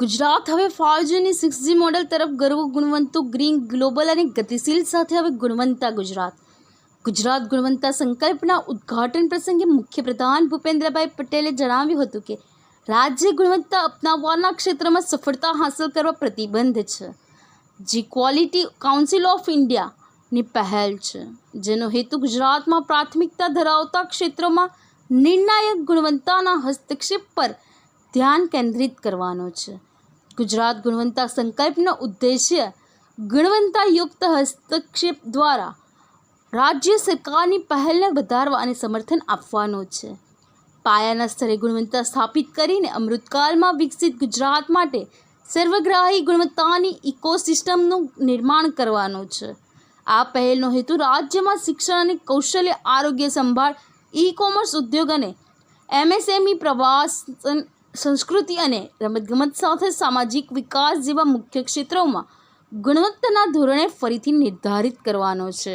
ગુજરાત હવે ફાઇવજીની six G model તરફ ગર્વ ગુણવંતુ ગ્રીન ગ્લોબલ અને ગતિશીલ સાથે હવે ગુણવંતા ગુજરાત. ગુજરાત ગુણવંતા સંકલ્પના ઉદ્ઘાટન પ્રસંગે મુખ્યપ્રધાન ભૂપેન્દ્રભાઈ પટેલે જણાવ્યું હતું કે, રાજ્ય ગુણવત્તા અપનાવવાના ક્ષેત્રમાં સફળતા હાંસલ કરવા પ્રતિબંધ છે. જે ક્વોલિટી કાઉન્સિલ ઓફ ઇન્ડિયાની પહેલ છે. જેનો હેતુ ગુજરાતમાં પ્રાથમિકતા ધરાવતા ક્ષેત્રોમાં નિર્ણાયક ગુણવત્તાના હસ્તક્ષેપ પર ધ્યાન કેન્દ્રિત કરવાનો છે. ગુજરાત ગુણવત્તા સંકલ્પનો ઉદ્દેશ્ય ગુણવત્તાયુક્ત હસ્તક્ષેપ દ્વારા રાજ્ય સરકારની પહેલને વધારવા અને સમર્થન આપવાનો છે. પાયાના સ્તરે ગુણવત્તા સ્થાપિત કરીને અમૃતકાળમાં વિકસિત ગુજરાત માટે સર્વગ્રાહી ગુણવત્તાની ઇકોસિસ્ટમનું નિર્માણ કરવાનો છે. આ પહેલનો હેતુ રાજ્યમાં શિક્ષણ અને કૌશલ્ય આરોગ્ય સંભાળ ઈ કોમર્સ ઉદ્યોગ અને એમએસએમઈ પ્રવાસ સંસ્કૃતિ અને રમતગમત સાથે સામાજિક વિકાસ જેવા મુખ્ય ક્ષેત્રોમાં ગુણવત્તાના ધોરણે ફરીથી નિર્ધારિત કરવાનો છે.